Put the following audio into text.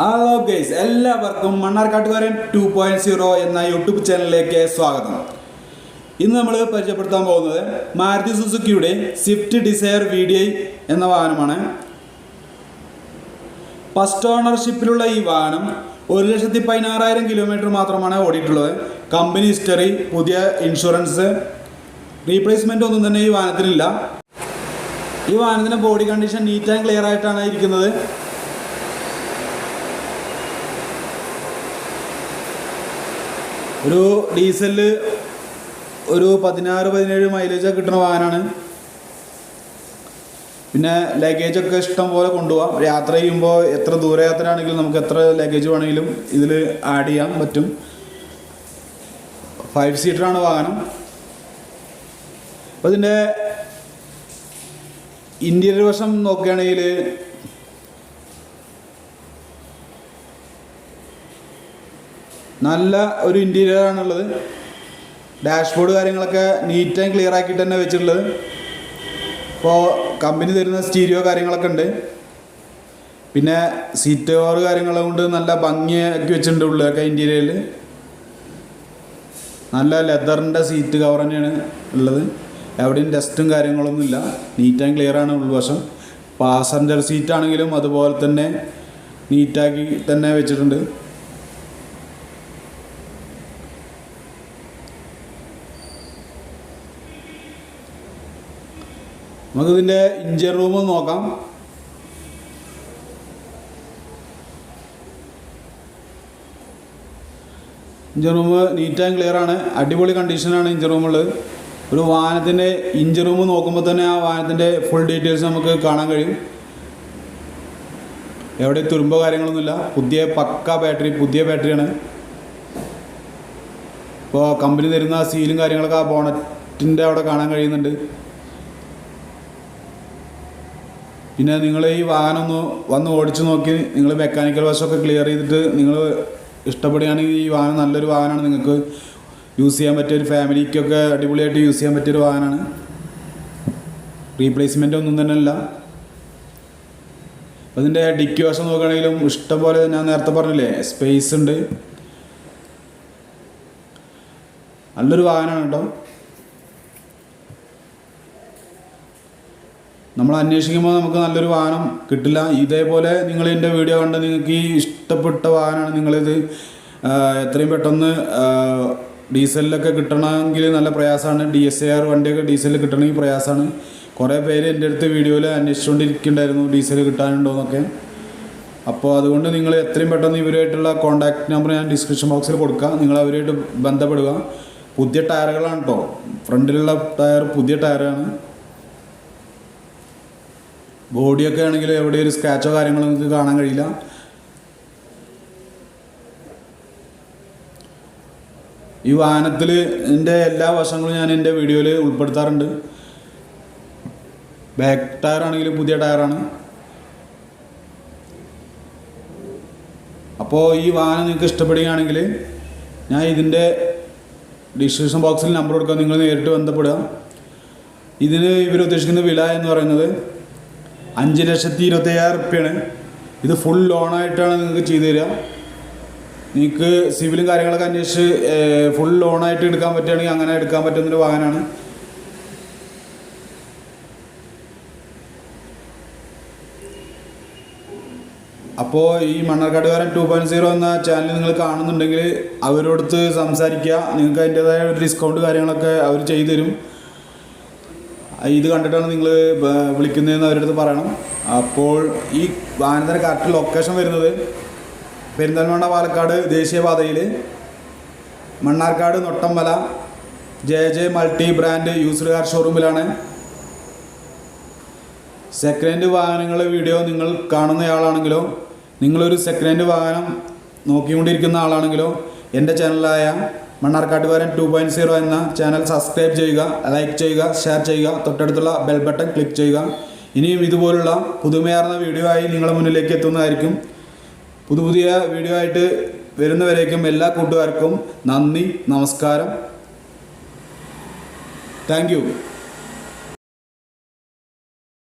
Hello guys എല്ലാവർക്കും മണ്ണാർക്കാട്ടുകാരൻ two point zero എന്ന യൂട്യൂബ് ചാനലിലേക്ക് സ്വാഗതം. ഇന്ന് നമ്മൾ പരിചയപ്പെടുത്താൻ പോകുന്നത് Maruti സുസുക്കിയുടെ Swift Dzire V D I എന്ന വാഹനമാണ്. ഫസ്റ്റ് ഓണർഷിപ്പിലുള്ള ഈ വാഹനം ഒരു ലക്ഷത്തി പതിനാറായിരം കിലോമീറ്റർ മാത്രമാണ് ഓടിയിട്ടുള്ളത്. കമ്പനി ഹിസ്റ്ററി പുതിയ ഇൻഷുറൻസ് റീപ്ലേസ്മെന്റ് ഒന്നും തന്നെ ഈ വാഹനത്തിനില്ല ഈ വാഹനത്തിന്റെ body condition neat and clear ആയിട്ടാണ് ഇരിക്കുന്നത്. ഒരു ഡീസലിൽ ഒരു പതിനാറ് പതിനേഴ് മൈലേജ് കിട്ടുന്ന വാഹനമാണ് പിന്നെ ലഗേജ് ഒക്കെ ഇഷ്ടം പോലെ കൊണ്ടുപോകാം യാത്ര ചെയ്യുമ്പോൾ എത്ര ദൂരയാത്ര ആണെങ്കിലും നമുക്ക് എത്ര ലഗേജ് വേണമെങ്കിലും ഇതിൽ ആഡ് ചെയ്യാൻ പറ്റും. ഫൈവ് സീറ്ററാണ് വാഹനം. അപ്പോൾ ഇതിന്റെ ഇന്റീരിയർ വശം നോക്കുകയാണെങ്കിൽ നല്ല ഒരു ഇന്റീരിയർ ആണുള്ളത്. ഡാഷ്ബോർഡ് കാര്യങ്ങളൊക്കെ നീറ്റ് ആൻഡ് ക്ലിയർ ആക്കിയിട്ട് തന്നെ വെച്ചിട്ടുള്ളത്. ഇപ്പോൾ കമ്പനി തരുന്ന സ്റ്റീരിയോ കാര്യങ്ങളൊക്കെ ഉണ്ട്. പിന്നെ സീറ്റ് കവർ കാര്യങ്ങളും കൊണ്ട് നല്ല ഭംഗിയാക്കി വെച്ചിട്ടുണ്ട് ഉള്ളിലൊക്കെ ഇന്റീരിയറിൽ നല്ല ലെതറിന്റെ സീറ്റ് കവർ തന്നെയാണ് ഉള്ളത്. എവിടെയും ഡസ്റ്റും കാര്യങ്ങളൊന്നും ഇല്ല. നീറ്റ് ആൻഡ് ക്ലിയർ ആണ് ഉൾവശം. പാസഞ്ചർ സീറ്റ് ആണെങ്കിലും അതുപോലെ തന്നെ നീറ്റാക്കി തന്നെ വെച്ചിട്ടുണ്ട്. നമുക്കിതിന്റെ ഇഞ്ചർ റൂം നോക്കാം. ഇഞ്ചർ റൂം നീറ്റ് ആൻഡ് ക്ലിയർ ആണ്. അടിപൊളി കണ്ടീഷനാണ് ഇഞ്ചർ റൂമുള്ളത് ഒരു വാഹനത്തിന്റെ ഇഞ്ചർ റൂം നോക്കുമ്പോൾ തന്നെ ആ വാഹനത്തിന്റെ ഫുൾ ഡീറ്റെയിൽസ് നമുക്ക് കാണാൻ കഴിയും. എവിടെ തുരുമ്പോ കാര്യങ്ങളൊന്നുമില്ല. പുതിയ പക്ക ബാറ്ററി പുതിയ ബാറ്ററിയാണ് ഇപ്പോൾ കമ്പനി തരുന്ന സീലും കാര്യങ്ങളൊക്കെ ആ ബോണറ്റിന്റെ അവിടെ കാണാൻ കഴിയുന്നുണ്ട്. പിന്നെ നിങ്ങൾ ഈ വാഹനം ഒന്ന് വന്ന് ഓടിച്ചു നോക്കി നിങ്ങൾ മെക്കാനിക്കൽ വശമൊക്കെ ക്ലിയർ ചെയ്തിട്ട് നിങ്ങൾ ഇഷ്ടപ്പെടുകയാണെങ്കിൽ ഈ വാഹനം നല്ലൊരു വാഹനമാണ്. നിങ്ങൾക്ക് യൂസ് ചെയ്യാൻ പറ്റിയ ഒരു ഫാമിലിക്കൊക്കെ അടിപൊളിയായിട്ട് യൂസ് ചെയ്യാൻ പറ്റിയൊരു വാഹനമാണ്. റീപ്ലേസ്മെന്റ് ഒന്നും തന്നെ അല്ല. അതിന്റെ ഡിക്കി വശം നോക്കുകയാണെങ്കിലും ഇഷ്ടം പോലെ ഞാൻ നേരത്തെ പറഞ്ഞില്ലേ സ്പേസ് ഉണ്ട്. നല്ലൊരു വാഹനമാണ് കേട്ടോ. നമ്മൾ അന്വേഷിക്കുമ്പോൾ നമുക്ക് നല്ലൊരു വാഹനം കിട്ടില്ല. ഇതേപോലെ നിങ്ങൾ എന്റെ വീഡിയോ കണ്ട് നിങ്ങൾക്ക് ഈ ഇഷ്ടപ്പെട്ട വാഹനമാണ് നിങ്ങളിത് എത്രയും പെട്ടെന്ന് ഡീസലിലൊക്കെ കിട്ടണമെങ്കിൽ നല്ല പ്രയാസമാണ്. ഡി എസ് എ ആർ വണ്ടിയൊക്കെ ഡീസലിൽ കിട്ടണമെങ്കിൽ പ്രയാസമാണ്. കുറേ പേര് എന്റെ അടുത്ത് വീഡിയോയിൽ അന്വേഷിച്ചുകൊണ്ടിരിക്കുന്നുണ്ടായിരുന്നു ഡീസൽ കിട്ടാനുണ്ടോയെന്നൊക്കെ അപ്പോൾ അതുകൊണ്ട് നിങ്ങൾ എത്രയും പെട്ടെന്ന് ഇവരുമായിട്ടുള്ള കോൺടാക്റ്റ് നമ്പർ ഞാൻ ഡിസ്ക്രിപ്ഷൻ ബോക്സിൽ കൊടുക്കാം. നിങ്ങൾ അവരുമായിട്ട് ബന്ധപ്പെടുക. പുതിയ ടയറുകളാണ് കേട്ടോ. ഫ്രണ്ടിലുള്ള ടയർ പുതിയ ടയറാണ്. ബോഡിയൊക്കെ ആണെങ്കിൽ എവിടെ ഒരു സ്ക്രാച്ചോ കാര്യങ്ങളോ നിങ്ങൾക്ക് കാണാൻ കഴിയില്ല. ഈ വാഹനത്തിൽ എന്റെ എല്ലാ വശങ്ങളും ഞാൻ എന്റെ വീഡിയോയിൽ ഉൾപ്പെടുത്താറുണ്ട്. ബാക്ക് ടയർ ആണെങ്കിലും പുതിയ ടയറാണ് അപ്പോൾ ഈ വാഹനം നിങ്ങൾക്ക് ഇഷ്ടപ്പെടുകയാണെങ്കിൽ ഞാൻ ഇതിന്റെ ഡിസ്ക്രിപ്ഷൻ ബോക്സിൽ നമ്പർ കൊടുക്കാം. നിങ്ങൾ നേരിട്ട് ബന്ധപ്പെടുക. ഇതിന് ഇവർ ഉദ്ദേശിക്കുന്ന വില എന്ന് പറയുന്നത് അഞ്ച് ലക്ഷത്തി ഇരുപത്തയ്യായിരം റുപ്യാണ് ഇത് ഫുൾ ലോണായിട്ടാണ് നിങ്ങൾക്ക് ചെയ്തു തരിക. നിങ്ങൾക്ക് സിവിലും കാര്യങ്ങളൊക്കെ അന്വേഷിച്ച് ഫുൾ ലോണായിട്ട് എടുക്കാൻ പറ്റുകയാണെങ്കിൽ അങ്ങനെ എടുക്കാൻ പറ്റുന്നൊരു വാഹനമാണ് അപ്പോൾ ഈ മണ്ണാർക്കാട്ടുകാരൻ ടു പോയിന്റ് സീറോ എന്ന ചാനൽ നിങ്ങൾ കാണുന്നുണ്ടെങ്കിൽ അവരോടത്ത് സംസാരിക്കുക. നിങ്ങൾക്ക് അതിന്റേതായ ഒരു ഡിസ്കൗണ്ട് കാര്യങ്ങളൊക്കെ അവർ ചെയ്തു തരും. ഇത് കണ്ടിട്ടാണ് നിങ്ങൾ വിളിക്കുന്നതെന്ന് അവരുടെ അടുത്ത് പറയണം. അപ്പോൾ ഈ വാഹനത്തിന്റെ കറക്റ്റ് ലൊക്കേഷൻ വരുന്നത് പെരിന്തൽമണ്ണ പാലക്കാട് ദേശീയപാതയിൽ Mannarkkad Nottampala J J multi brand used car ഷോറൂമിലാണ് second hand വാഹനങ്ങളുടെ വീഡിയോ നിങ്ങൾ കാണുന്നയാളാണെങ്കിലോ നിങ്ങളൊരു സെക്കൻഡ് ഹാൻഡ് വാഹനം നോക്കിക്കൊണ്ടിരിക്കുന്ന ആളാണെങ്കിലോ എന്റെ ചാനലായ മണ്ണാർക്കാട്ടുകാരൻ ടു പോയിന്റ് സീറോ എന്ന ചാനൽ സബ്സ്ക്രൈബ് ചെയ്യുക ലൈക്ക് ചെയ്യുക ഷെയർ ചെയ്യുക തൊട്ടടുത്തുള്ള ബെൽ ബട്ടൺ ക്ലിക്ക് ചെയ്യുക. ഇനിയും ഇതുപോലുള്ള പുതുമയാർന്ന വീഡിയോ ആയി നിങ്ങളുടെ മുന്നിലേക്ക് എത്തുന്നതായിരിക്കും. പുതു പുതിയ വീഡിയോ ആയിട്ട് വരുന്നവരേക്കും എല്ലാ കൂട്ടുകാർക്കും നന്ദി നമസ്കാരം. താങ്ക്